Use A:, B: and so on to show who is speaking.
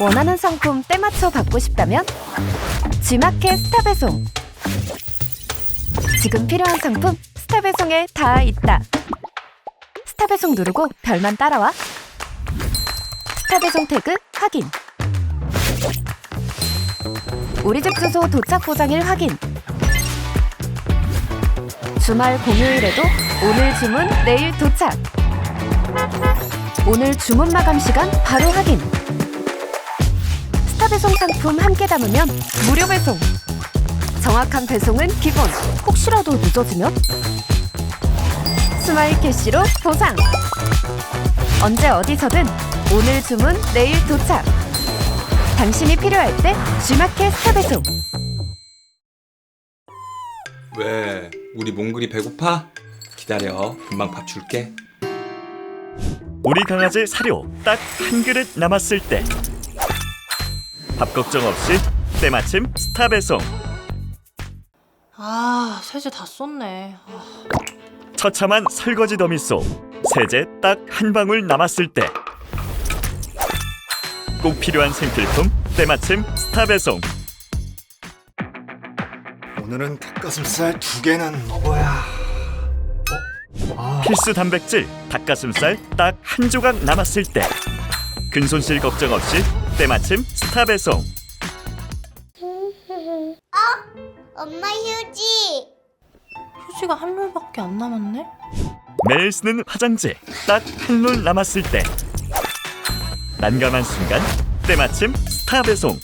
A: 원하는 상품 때 맞춰 받고 싶다면 G마켓 스타 배송. 지금 필요한 상품 스타 배송에 다 있다. 스타 배송 누르고 별만 따라와. 스타 배송 태그 확인. 우리 집 주소 도착 보장일 확인. 주말 공휴일에도 오늘 주문 내일 도착. 오늘 주문 마감 시간 바로 확인. 스타 배송 상품 함께 담으면 무료 배송. 정확한 배송은 기본. 혹시라도 늦어지면? 스마일 캐시로 보상. 언제 어디서든 오늘 주문 내일 도착. 당신이 필요할 때 G마켓 스타 배송.
B: 왜 우리 몽글이 배고파? 기다려. 금방 밥 줄게.
C: 우리 강아지 사료 딱 한 그릇 남았을 때 밥 걱정 없이 때마침 스타 배송.
D: 아, 세제 다 썼네. 아,
C: 처참한 설거지 더미 속 세제 딱 한 방울 남았을 때. 꼭 필요한 생필품 때마침 스타 배송.
E: 오늘은 닭가슴살 두 개는 먹어야.
C: 필수 단백질 닭가슴살 딱 한 조각 남았을 때. 근손실 걱정 없이 때마침 스타 배송
F: 엄마 휴지.
D: 휴지가 한 롤밖에 안 남았네?
C: 매일 쓰는 화장지 딱 한 롤 남았을 때 난감한 순간 때마침 스타 배송